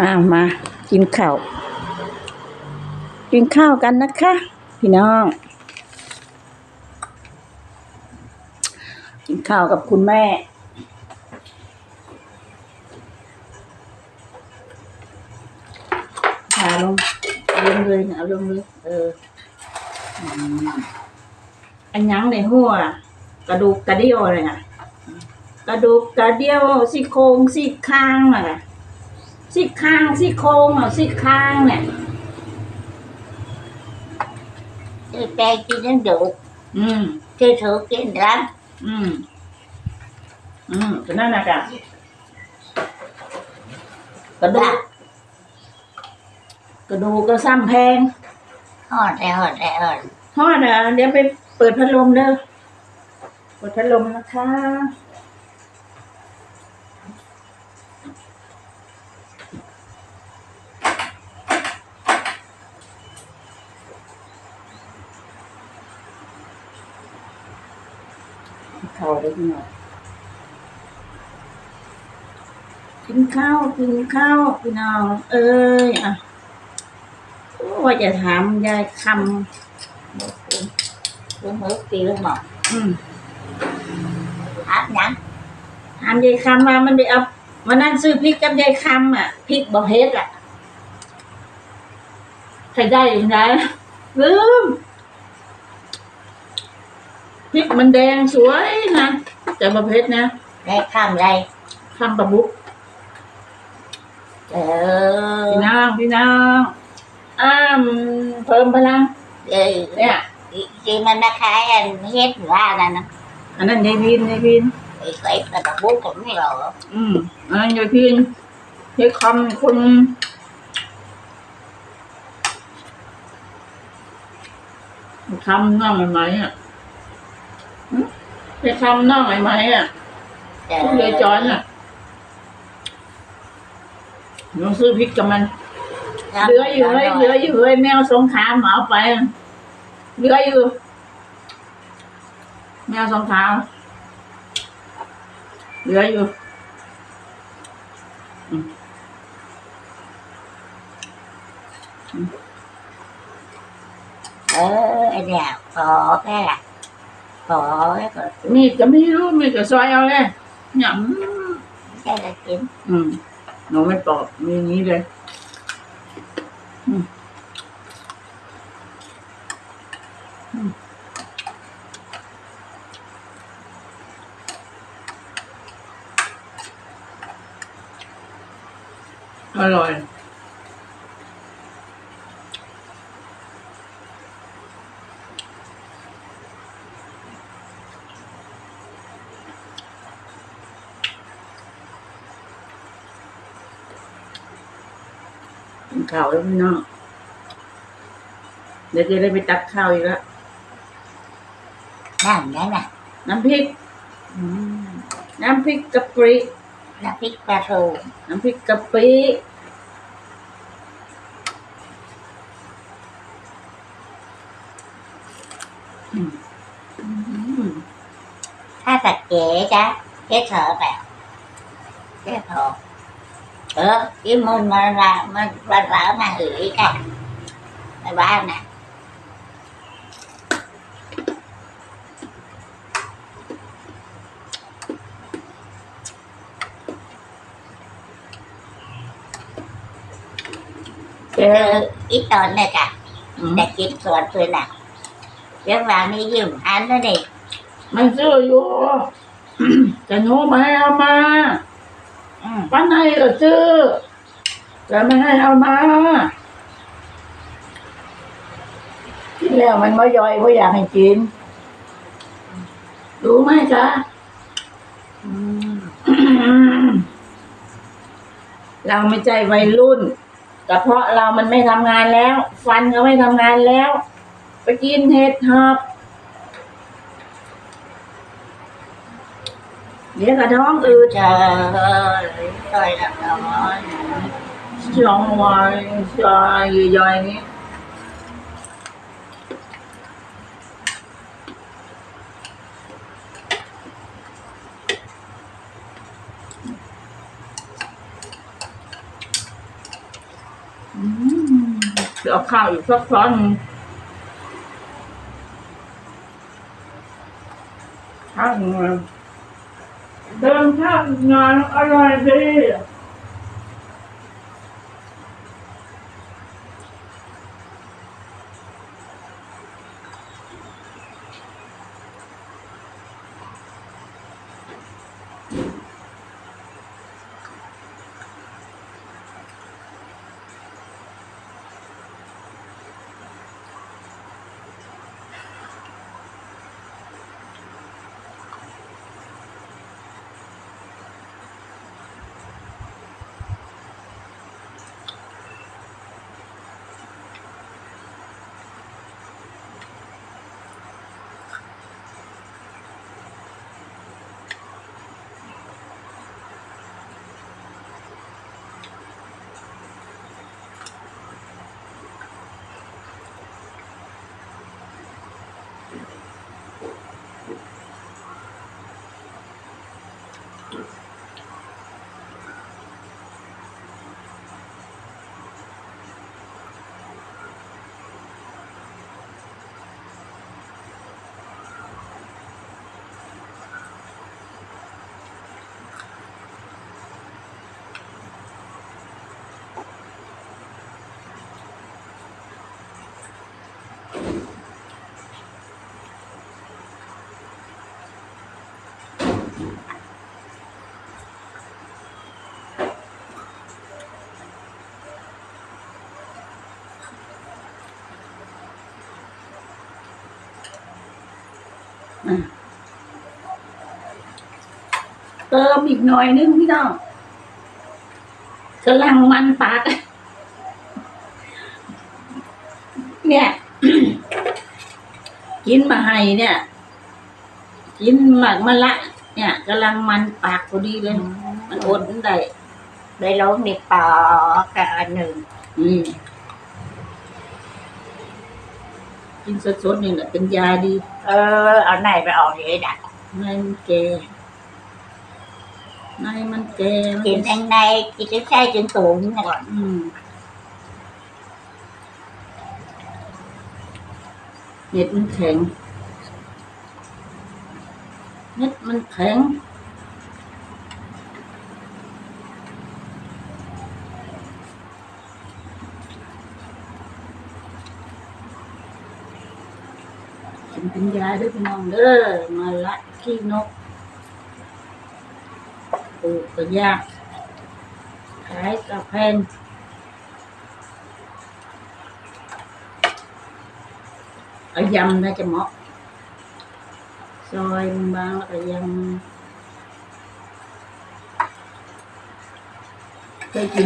อ่ามา กินข้าวกินข้าวกันนะคะ พี่น้อง กินข้าวกับคุณแม่เอาลงเอาลงเลยนะลงเลยเอออันยังในหัว กระดูกกระเดี่ยวเลยนะกระดูกกระเดี่ยวซี่โครงซี่คางน่ะ ซี่คางซี่โครงอะซี่คางเนี่ย Tôi cay chi đến được อืม Tôi thử cái lắm อืม อืมก็นั่นนะจ๊ะกระดูก กระดูกก็ซ้ำแพง Hòn đây hòn đây hòn ทอดอะเดี๋ยวไปเปิดพัดลมเด้อเปิดพัดลมนะคะ เข้าได้ พี่น้องกินข้าวกินข้าวพี่น้อง เอ้ยอะว่าจะถามยายค Tôi hứa kêu một ำอืม áp nhắn ถามยายคำว่ามันไปเอาวันนั้นซื้อพริกกับยายคำอะพริกบอเฮ็ดอะใครได้ยังไงลืม พริกมันแดงสวยนะแต่บอเฮ็ดนะ Đây không đây คำปะบุก Trời พี่ ơi น้องพี่น้องอ้ามเพิ่มพลัง Chị เนี่ย Chị mà nó khai anh hết ra là nó อันนั้นยายพินยายพิน Chị phải là đọc bố cũng rồi อืมอันนั้นยายพินยายคำคนคำน้องใหม่ๆอะหึ ยายคำน้องใหม่ๆอะ Trời พวกยายจอนอะหนูซื้อพริกกับมัน เหลืออยู่เฮ้ยเหลืออยู่เฮ้ยแมวสงขลามเอาไปเหลืออยู่ แมวสงขลามเหลืออยู่ Ờ anh nhà Phò cái là Phò cái rồi มีดก็ไม่รู้มีดก็ซอยเอาเลยหย Cái là chín ำอืมหนูไม่ปอกมีอย่างนี้เลยอืมอืมอร่อย กินข้าวแล้วพี่น้องเดี๋ยวจะได้ไปตักข้าวอีกแล้ว Làm cái này น้ำพริก ừ. น้ำพริกกะปิ Là thích ca thù น้ำพริกกะปิอืมอืมถ้าตัดเก๋จ้ะเจ๊เถอะแบบเจ๊เถอะเออ cái môn mà là mà bà bảo mà hửi cả bà ba nè แก ừ, ít tòn này cả อืม để kiếm tuần tuổi nào Chứ vào đi dùm ăn đó đi มันซื้ออยู่แต่หนูไม่ให้เอามา ừ. ป้าในก็ซื้อแต่ไม่ให้เอามากินแล้วมันไม่ย่อยเพราะอยากให้กิน รู้ไหมจ๊ะเราไม่ใจวัยรุ่นกระเพาะเรามันไม่ทำงานแล้ว ฟันก็ไม่ทำงานแล้ว ไปกินเห็ดหอบ เดี๋ยวกระท้องอืด trời ơi tôi là nói ช่องวายชายย่อยนี้เดี๋ยวเอาข้าวอีกสักช้อนข้าวหนึ่ง เลยเดินข้าวอีกงานอร่อยดี เติมอีกหน่อยนึงพี่น้องกำลังมันปากเนี่ยกินมาให้เนี่ยกินหมักมะละ เนี่ยกำลังมันปากพอดีเลย มันอดได้ได้ล้มในปอกกับอันหนึ่งอืมกินสดๆนี่แหละเป็นยาดี เออ เอาไหนไปออกเลยนะในมันแก่ ในมันแก่มันกินแองในกินใช้จนสูงก่อนอืมเน็ดมันแข็งเน็ดมันแข็งกินเป็นยาด้วยพี่น้องเด้อมาละขี้นก ปลูกก็ยากขายก็แพงเอายำน่าจะเหมาะซอยบางๆแล้วก็ยำเคยกิ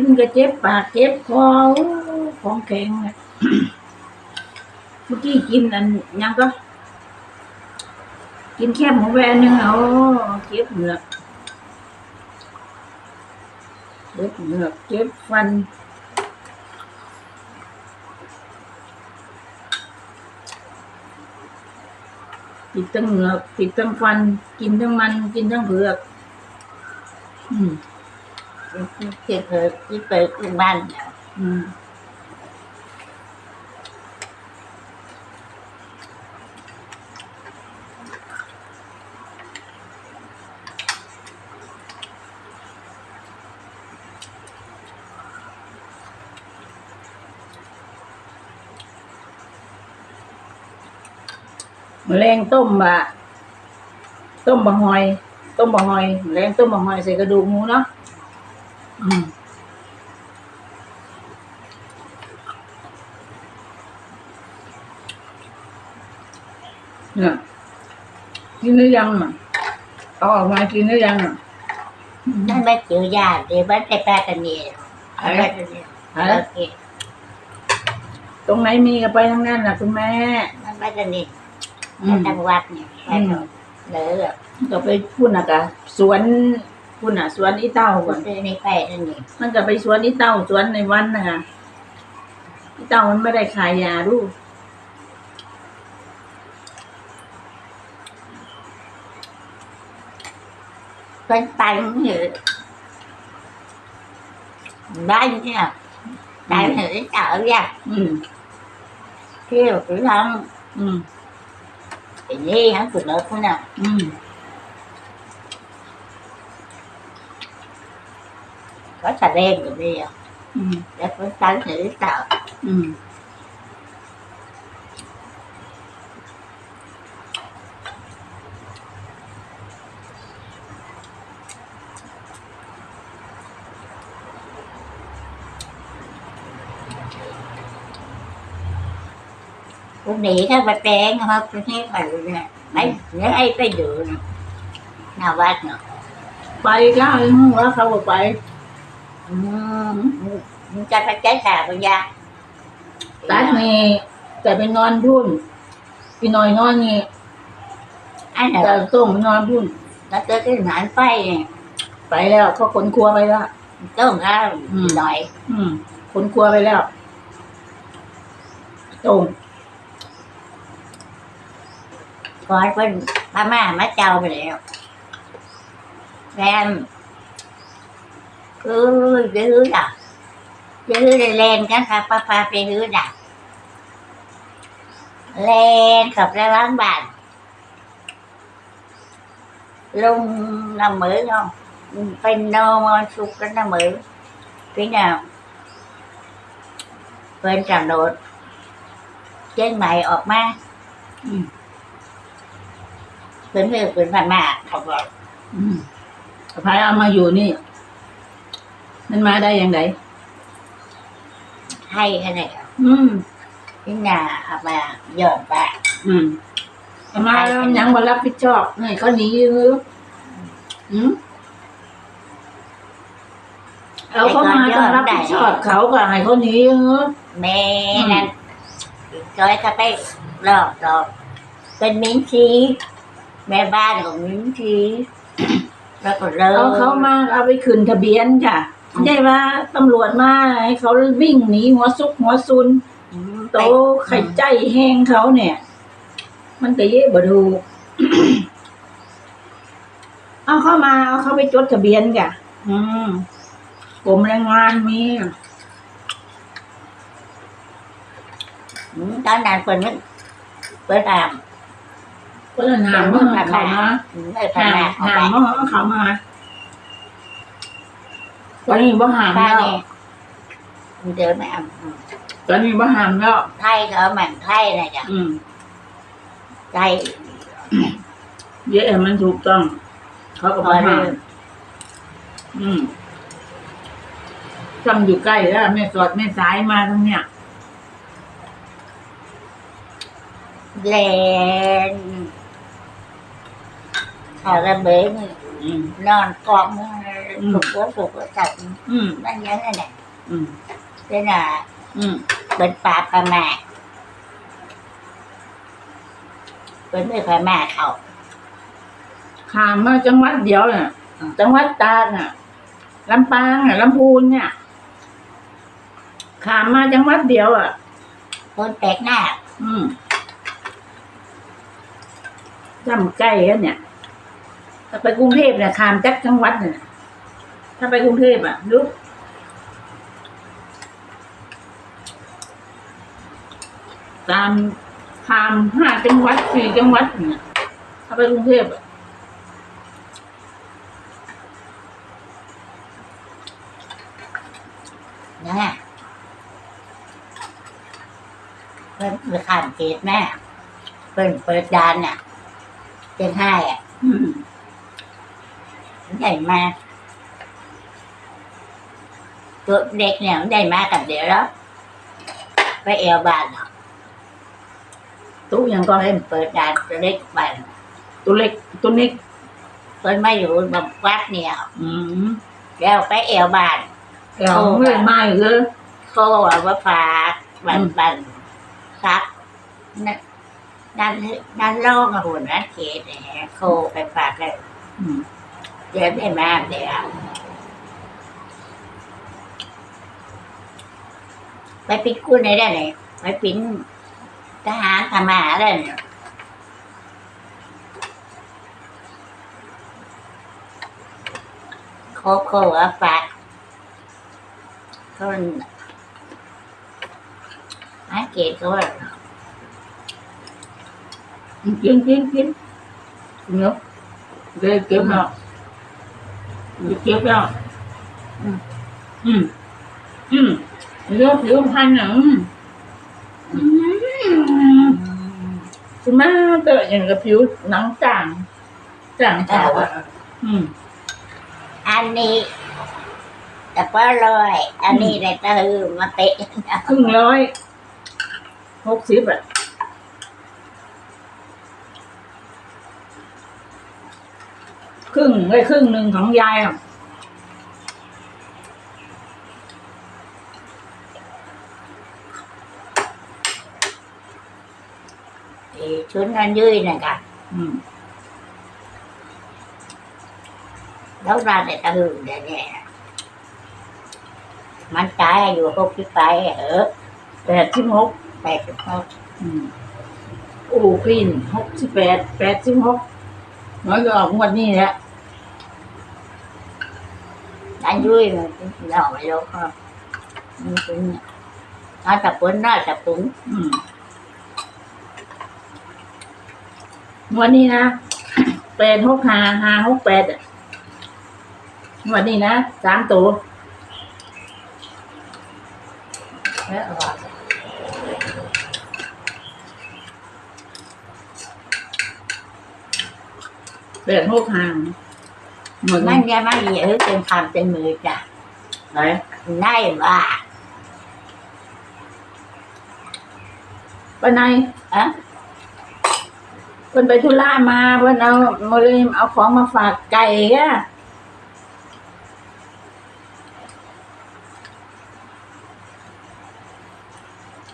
นกินก็เจ็บปากเจ็บคอของแข็งเลยเมื่อกี้กินอันยังก็ กินแค่หมูแวนหนึ่งเอาเจ็บเหงือกเจ็บเหงือกเจ็บฟันติดทั้งเหงือกติดทั้งฟัน กินทั้งมัน กินทั้งเผือก อืม ที่เคยที่เปิดที่บ้านอืมแมลงต้มบะต้มบ เนาะอืมเนี่ยกินหรือยังอะเอาออกมากินหรือยังอะนั่นไม่เจอยาเดี๋ยวมันจะแปลกันเนี่ยอะไรกันเนี่ยฮะตรงไหนมีก็ไปทั้งนั้นแหละคุณแม่ มันไม่กันนี่อืมจังหวัดเนี่ยไปเถอะเหลือก็ไปพุ่นน่ะกะสวน พุ่นน่ะ สวนอีเต้าคก่อนนที่นี่ไปนั่นนี่มันก็ไปสวนอีเต้าสวนในวันน่ะอีเต้ามันไม่ได้ขายยาดูเป็นไปนี่ได้เนี่ยได้เหรอเจอเนี่ยอืมเที่ยวถึงทอืมำอย่างนี้ hắn phụ nữ thế nào อืม có xà đen rồi bây giờ อืม để có tránh thử sợ อืม cũng nghĩ cái bạch đen không tôi thấy bà nè mấy nhớ ấy cái dựa nè nào ba nữa ไปแล้วไมึงจะไปแก้แผลปัญยาตัเนี่แต่ไปนอนรุ่นพี่นอยนอนนี่อัไหนแต่ต้มนอนรุ่นแล้วเจอที่หนานไฟไปแล้วเขาขนครัวไปแล้วต้มข้าวหน่อย อืขนครัวไปแล้วต้มก่อนเป็นพม่ามาเจ้าไปแล้วแรม คือไปฮื้อด่ะจะฮื้อได้แลนกันค่ะป้าป้าไปฮื้อด่ะแลนขับระล้างบ้านลงน้ำมือน้องเป็นนอนสุกกันน้ำมือพี่น้องเป็นจังโดดเจ้าใหม่ออกมาเป็นเรื่องเป็นพันมากเขาบอกพายเอามาอยู่นี่ มันมาได้ยังไงให้แค่ไหนอืมที่นาเอามาหยอดบาอืมเอามาแล้วยังมารับผิดชอบนี่เขาหนีอยู่อืมเอาเขามาต้องรับผิดชอบเขาก็ให้เขาหนีอยู่แม่นั่นจอยเขาไปหลอกหลอกเป็นมิ้นชีแม่บ้านของมิ้นชีแล้วก็เลิกเอาเขามาเอาไปขึ้นทะเบียนค่ะ ไม่ใช่ว่าตำรวจมาให้เขาวิ่งหนีหัวซุกหัวซุนอืมโตไข่ใจแห้งเขาเนี่ย มันก็เย่บ่ถูกเอาเข้ามาเอาเขาไปจดทะเบียนกะอืมกรมแรงงานมีอืมตอนนั้นคนนึกเปิดตามก็เลยหามว่าเขามาอืมไม่พันหามมาเอาหามไปว่าเขามา ตอนนี้บ่หาม ba แล้ว nghe Đứa mẹ ตอนนี้บ่หามแล้ว thay ở màn thay này kìa อืม thay เยอะมันถูกต้อง เขาก็บ่ rồi หามอืมจำอยู่ใกล้แล้วแม่สอดแม่สายมาตรงเนี้ย lên thở ra bế người อืม non con Ừ. cục có cục có thật อืม nó nhớ này nè อืม thế là อืม bên bà bà mẹ bên người bà mẹ khẩu ขามมาจังหวัดเดียวน่ะอืมจังหวัดตากน่ะลำปางน่ะลำพูนเนี่ยขามมาจังหวัดเดียวอะ con tẹt nè อืมจำใกล้กันเนี่ย ถ้าไปกรุงเทพเนี่ยขามจักจังหวัดเนี่ยถ้าไปกรุงเทพอะลูกตามขามห้าจังหวัดสี่จังหวัดเนี่ยถ้าไปกรุงเทพอะ nè bên người khám chết nè bên bên đàn nè trên hai à อืม ใหญ่มากตัวเด็กเนี่ยมันใหญ่มากกับเดี๋ยวแล้วไปเอวบานเนาะตู้ยังก็เป็นเปิดดานตัวเล็กบานตัวเล็กตัวนิกเพิ่นมาอยู่แบบวัดเนี่ย อืมแล้วไปเอวบ้านเราไม่ไม่เลยเขาบอกว่าฝากบันอืมบันซักนั่นนั่นนั่นโล่งอะหุ่นนั่นเขตเนี่ยเขาไปฝากเลย อืมเดี๋ยวได้มเดี๋ยวไปปิ้นกู้ในได้เลยไปปิ้นทหารทำมาหาได้เนี่ยโคโค่ว่าฝากเขาหาเกตเขาว่ากินกินกินเนาะเลยเก็บเนาะ เก็บเนาะอืมอืม อืมเลือกผิวพันธุ์อะอืมอืมคุณแม่เกิดอย่างกับผิวหนังจางจางขาวอะอืม อันนี้ แต่ก็ลอย อันนี้ได้ตือมาเตะ ครึ่งร้อยหกสิบอะ ครึ่งไอ้ยครึ่งหนึ่งของยายอะชุดนันยืยนะครับอืมแล้ว ra để ta hưởng để nhẹ มันตายอายู่หกสิบไปเออแปดสิบหกแปดสิบหกอืมโอ้คลีนหกสิบแปดแปดสิบหก น้อยก็ออกงวดนี้แหละอันยุ้ยมันหน่อยแล้วก็มันเป็น nó tập quấn nó tập quấn อืมงวดนี้นะแปดหกห้าห้าหกแปดงวดนี้นะสามตัว rất là แปดหกห้าหมดมันจะมาเยอะเป็นคำเป็นมือจ้ะไหนได้ว่าไปไหนอะเพิ่นไปธุระมาเพิ่นเอามาเลยเอาของมาฝากไก่อะ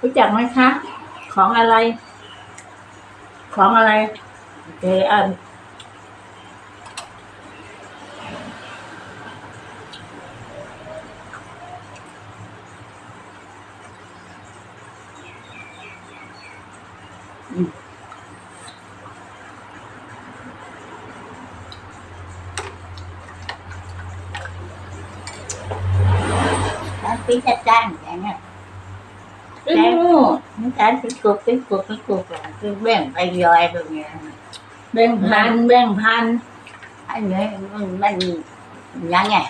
รู้จักไหมคะ ของอะไร ของอะไรเจออั น Đó, phí cha trang vậy nè ไม่รู้ những cái cái cuộc cái cuộc cái cuộc là cái bèn tay dòi rồi nè แบ่งพันแบ่งพัน anh ấy mình mình nhá nhỉ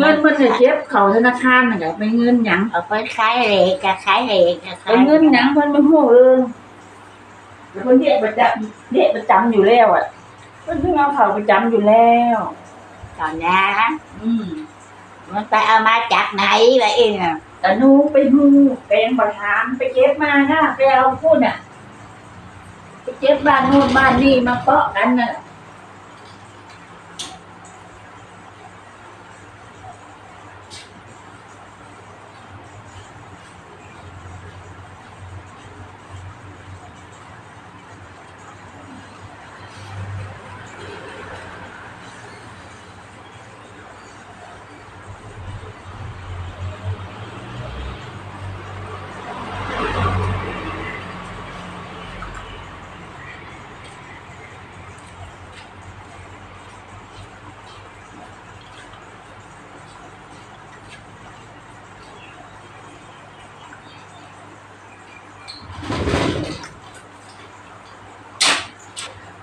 เงินมันจะเก็บเขาธนาคารน่ะก็ไปเงินหยัง ở với khái lệ cả khái lệ cả ไป khái เงินหยังเพิ่นไม่ฮู้เลยแต่เพิ่นเรียกประจำเรียกประจำอยู่แล้วอะเพิ่นเพิ่งเอาเขาประจำอยู่แล้ว còn nha อืมมันไปเอามาจากไหนวะเองอะแต่หนูไปฮู้เป็นประธานไปเก็บมานะไปเอาพูดน่ะไปเก็บบ้านโน่นบ้านนี่มาเปาะกันน่ะ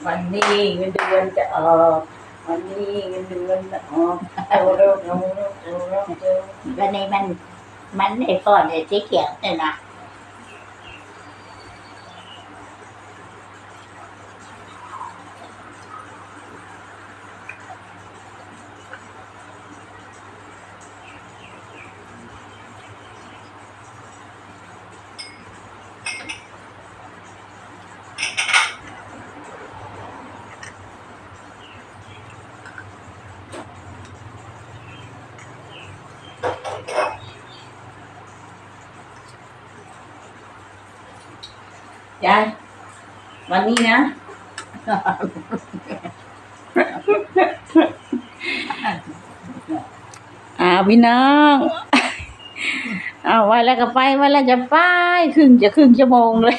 วันนี้เงินเดือนจะออกวันนี้เงินเดือนจะออกเอาเร็วเอาร็วเอาร็วเอาร็ววันนี้มันมันไอ้ก่อนไอ้สีเขียวเนี่ยนะ ยาวันนี้นะ อ่าพี่น้องเอาไว้แล้วก็ไปไว้แล้วจะไปครึ่งจะครึ่งชั่วโมงเลย